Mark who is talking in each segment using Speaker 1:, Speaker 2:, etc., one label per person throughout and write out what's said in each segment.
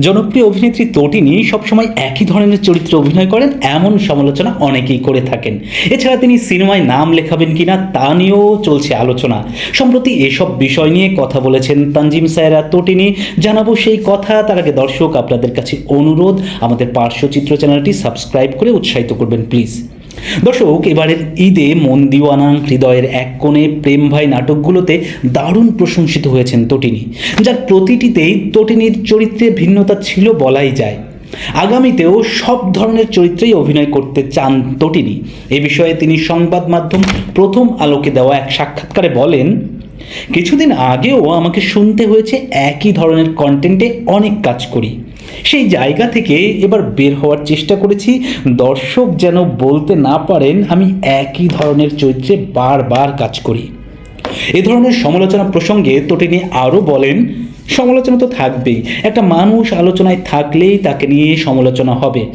Speaker 1: জনপ্রিয় অভিনেত্রী তটিনী সবসময় একই ধরনের চরিত্রে অভিনয় করেন, এমন সমালোচনা অনেকেই করে থাকেন। এছাড়া তিনি সিনেমায় নাম লেখাবেন কিনা তা নিয়েও চলছে আলোচনা। সম্প্রতি এসব বিষয় নিয়ে কথা বলেছেন তানজিম সায়রা তটিনী। জানাব সেই কথা, তার আগে দর্শক, আপনাদের কাছে অনুরোধ, আমাদের পার্শ্বচিত্র চ্যানেলটি সাবস্ক্রাইব করে উৎসাহিত করবেন, প্লিজ। দর্শক এবারের ঈদে মন দিওয়ানা হৃদয়ের এক কোণে প্রেম ভাই নাটকগুলোতে দারুণ প্রশংসিত হয়েছেন তটিনী। যার প্রতিটিতেই তটিনীর চরিত্রে ভিন্নতা ছিল বলাই যায়। আগামীতেও সব ধরনের চরিত্রেই অভিনয় করতে চান তটিনী। এ বিষয়ে তিনি সংবাদ মাধ্যম প্রথম আলোকে দেওয়া এক সাক্ষাৎকারে বলেন কিছুদিন আগেও আমাকে শুনতে হয়েছে একই ধরনের কন্টেন্টে অনেক কাজ করি। সেই জায়গা থেকে এবার বের হওয়ার চেষ্টা করেছি। দর্শক যেন বলতে না পারেন, আমি একই ধরনের চরিত্রে বারবার কাজ করি। এ ধরনের সমালোচনা প্রসঙ্গে তটিনী আরও বলেন, সমালোচনা তো থাকবেই। একটা মানুষ আলোচনায় থাকলেই তাকে নিয়ে সমালোচনা হবে।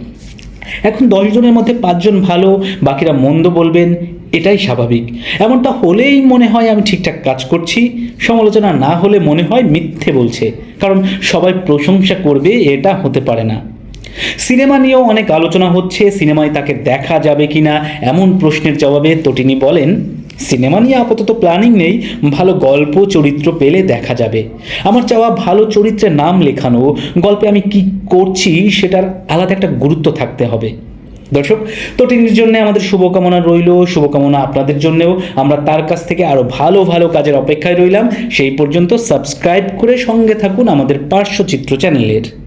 Speaker 1: এখন দশজনের মধ্যে পাঁচজন ভালো, বাকিরা মন্দ বলবেন, এটাই স্বাভাবিক। এমনটা হলেই মনে হয় আমি ঠিকঠাক কাজ করছি, সমালোচনা না হলে মনে হয় মিথ্যে বলছে, কারণ সবাই প্রশংসা করবে, এটা হতে পারে না। সিনেমা নিয়েও অনেক আলোচনা হচ্ছে, সিনেমায় তাকে দেখা যাবে কিনা, এমন প্রশ্নের জবাবে তটিনী বলেন সিনেমা নিয়ে আপাতত প্ল্যানিং নেই, ভালো গল্প, চরিত্র পেলে দেখা যাবে। আমার চাওয়া ভালো চরিত্রের নাম লেখানো, গল্পে আমি কি করছি সেটার আলাদা একটা গুরুত্ব থাকতে হবে। দর্শক, তো তটিনীর জন্য আমাদের শুভকামনা রইল, শুভকামনা আপনাদের জন্যেও। আমরা তার কাছ থেকে আরও ভালো ভালো কাজের অপেক্ষায় রইলাম। সেই পর্যন্ত সাবস্ক্রাইব করে সঙ্গে থাকুন আমাদের পার্শ্বচিত্র চ্যানেলের